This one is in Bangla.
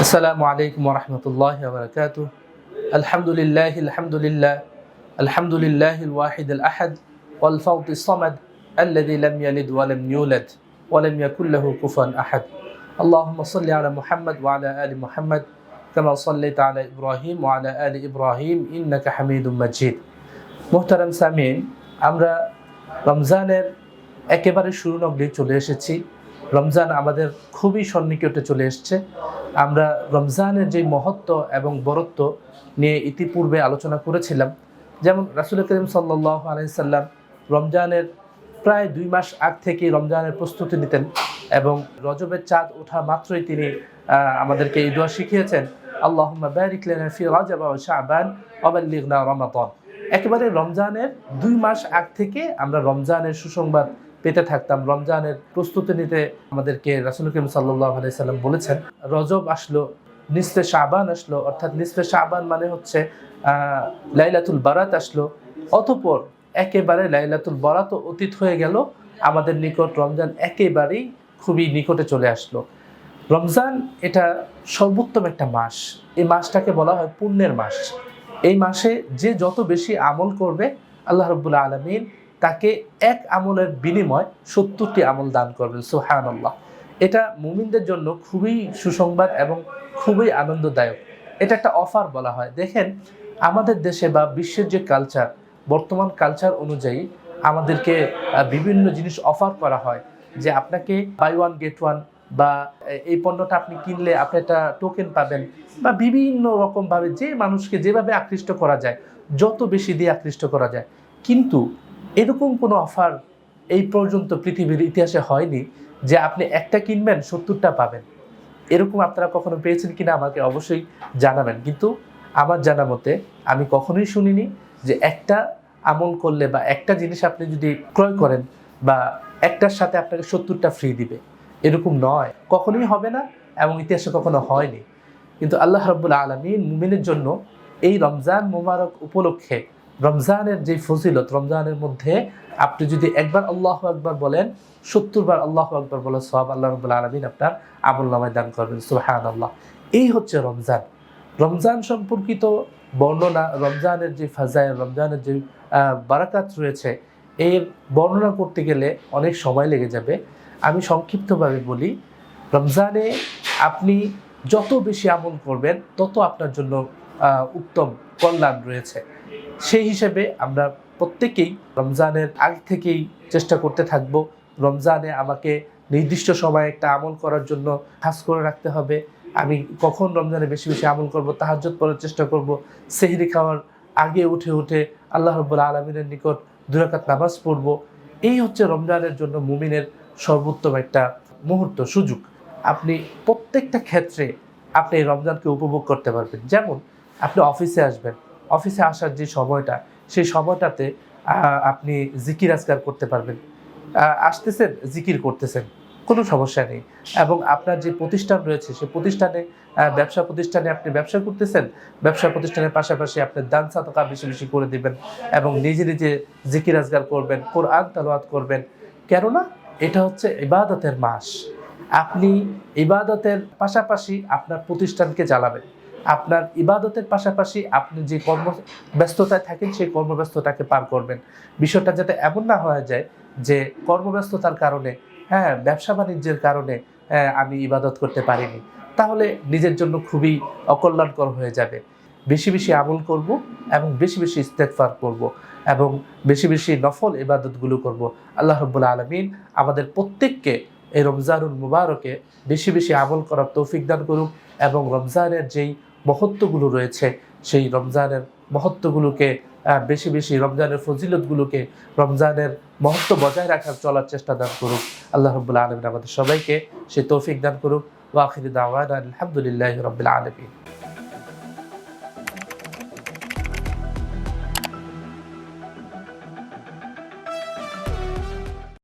السلام عليكم ورحمة الله وبركاته الحمد لله الحمد لله الحمد لله الواحد الأحد والفوض الصمد الذي لم يلد ولم يولد ولم يكن له كفوا أحد اللهم صل على محمد وعلى آل محمد كما صليت على إبراهيم وعلى آل إبراهيم إنك حميد مجيد মোহতারাম সামিন আমরা রমজানের একেবারে শুরু নগরে চলে এসেছি রমজান আমাদের খুবই সন্নিকটে চলে এসছে। আমরা রমজানের যে মহত্ব এবং বরত্ব নিয়ে ইতিপূর্বে আলোচনা করেছিলাম। যেমন রাসুল করিম সাল্লাহ আলাইসাল্লাম রমজানের প্রায় দুই মাস আগ থেকে রমজানের প্রস্তুতি নিতেন এবং রজবের চাঁদ ওঠা মাত্রই তিনি আমাদেরকে এই দোয়া শিখিয়েছেন আল্লাহ বারিক বাল্লিগনা রমাদান। একেবারে রমজানের দুই মাস আগ থেকে আমরা রমজানের সুসংবাদ পেতে থাকতাম। রমজানের প্রস্তুতি নিতে আমাদেরকে রাসুল করিম সাল্লাহ আলাইসাল্লাম বলেছেন, রজব আসলো, নিসফে শাবান আসলো, অর্থাৎ নিসফে শাবান মানে হচ্ছে লাইলাতুল বারাত আসলো, অতপর একেবারে লাইলাতুল বারাত অতীত হয়ে গেল, আমাদের নিকট রমজান একেবারেই খুবই নিকটে চলে আসলো। রমজান এটা সর্বোত্তম একটা মাস। এই মাসটাকে বলা হয় পুণ্যের মাস। এই মাসে যে যত বেশি আমল করবে, আল্লাহ রব্বুল্লা আলমিন তাকে এক আমলের বিনিময় সত্তরটি আমল দান করবেন সুহান আল্লাহ এটা মুমিনদের জন্য খুবই সুসংবাদ এবং খুবই আনন্দদায়ক। এটা একটা অফার বলা হয়। দেখেন, আমাদের দেশে বা বিশ্বের যে কালচার বর্তমান কালচার অনুযায়ী আমাদেরকে বিভিন্ন জিনিস অফার করা হয়। যে আপনাকে বাই ওয়ান গেট ওয়ান বা এই পণ্যটা আপনি কিনলে আপনি একটা টোকেন পাবেন বা বিভিন্ন রকমভাবে যে মানুষকে যেভাবে আকৃষ্ট করা যায়, যত বেশি দিয়ে আকৃষ্ট করা যায়। কিন্তু এরকম কোনো অফার এই পর্যন্ত পৃথিবীর ইতিহাসে হয়নি যে আপনি একটা কিনবেন, সত্তরটা পাবেন। এরকম আপনারা কখনো পেয়েছেন কিনা আমাকে অবশ্যই জানাবেন। কিন্তু আমার জানা মতে আমি কখনোই শুনিনি যে একটা আমল করলে বা একটা জিনিস আপনি যদি ক্রয় করেন বা একটার সাথে আপনাকে সত্তরটা ফ্রি দিবে, এরকম নয়। কখনোই হবে না এবং ইতিহাসে কখনো হয়নি। কিন্তু আল্লাহ রব্বুল আলমিন মুমিনের জন্য এই রমজান মুবারক উপলক্ষে রমজানের যে ফজিলত, রমজানের মধ্যে আপনি যদি একবার আল্লাহ আকবার বলেন, সত্তর বার আল্লাহ আকবার বলে সব আল্লাহ রব্বুল আলমিন আপনার আমল নামায় দান করবেন সুহান আল্লাহ এই হচ্ছে রমজান। রমজান সম্পর্কিত বর্ণনা, রমজানের যে ফাজায় রমজানের যে বারাকাত রয়েছে, এর বর্ণনা করতে গেলে অনেক সময় লেগে যাবে। আমি সংক্ষিপ্তভাবে বলি, রমজানে আপনি যত বেশি আমল করবেন, তত আপনার জন্য উত্তম কল্যাণ রয়েছে। সেই হিসেবে আমরা প্রত্যেকেই রমজানের আগ থেকেই চেষ্টা করতে থাকব। রমজানে আমাকে নির্দিষ্ট সময়ে একটা আমল করার জন্য খাস করে রাখতে হবে। আমি কখন রমজানে বেশি বেশি আমল করব তাহাজ্জত করার চেষ্টা করব, সেহরি খাওয়ার আগে উঠে উঠে আল্লাহ রব্বুল আলমিনের নিকট দুরাকাত নামাজ পড়ব। এই হচ্ছে রমজানের জন্য মুমিনের সর্বোত্তম একটা মুহূর্ত, সুযোগ। আপনি প্রত্যেকটা ক্ষেত্রে আপনি এই রমজানকে উপভোগ করতে পারবেন। যেমন আপনি অফিসে আসবেন অফিসে আসার যে সময়টা, সেই সময়টাতে আপনি জিকির আজকার করতে পারবেন। আসতেছেন, জিকির করতেছেন, কোনো সমস্যা নেই। এবং আপনার যে প্রতিষ্ঠান রয়েছে সেই প্রতিষ্ঠানে ব্যবসা প্রতিষ্ঠানে আপনি ব্যবসা করতেছেন, ব্যবসা প্রতিষ্ঠানের পাশাপাশি আপনি দান সাতকা বেশি বেশি করে দিবেন এবং নিজে নিজে জিকির আজগার করবেন, কোরআন তালোয়াত করবেন। কেননা, এটা হচ্ছে ইবাদতের মাস। আপনি ইবাদতের পাশাপাশি আপনার প্রতিষ্ঠানকে জ্বালাবেন। আপনার ইবাদতের পাশাপাশি আপনি যে কর্ম ব্যস্ততায় থাকেন সেই কর্মব্যস্ততাকে পার করবেন। বিষয়টা যাতে এমন না হয়ে যায় যে কর্মব্যস্ততার কারণে হ্যাঁ ব্যবসা বাণিজ্যের কারণে হ্যাঁ, আমি ইবাদত করতে পারিনি। তাহলে নিজের জন্য খুবই অকল্যাণকর হয়ে যাবে। বেশি বেশি আমল করব এবং বেশি বেশি ইস্তেকফার করব এবং বেশি বেশি নফল ইবাদতগুলো করব। আল্লাহ রব্বুল আলমিন আমাদের প্রত্যেককে এই রমজানুল মুবারকে বেশি বেশি আমল করার তৌফিক দান করুক এবং রমজানের যেই মহত্বগুলো রয়েছে, সেই রমজানের মহত্বগুলোকে বেশি বেশি রমজানের ফজিলতগুলোকে রমজানের মহত্ব বজায় রাখার চলার চেষ্টা দান করুক। আল্লাহ রবুল্লা আলমিন আমাদের সবাইকে সে তৌফিক দান করুক। ওয়াখির দাওয়ান আলহামদুলিল্লাহ রবিল আলমিন।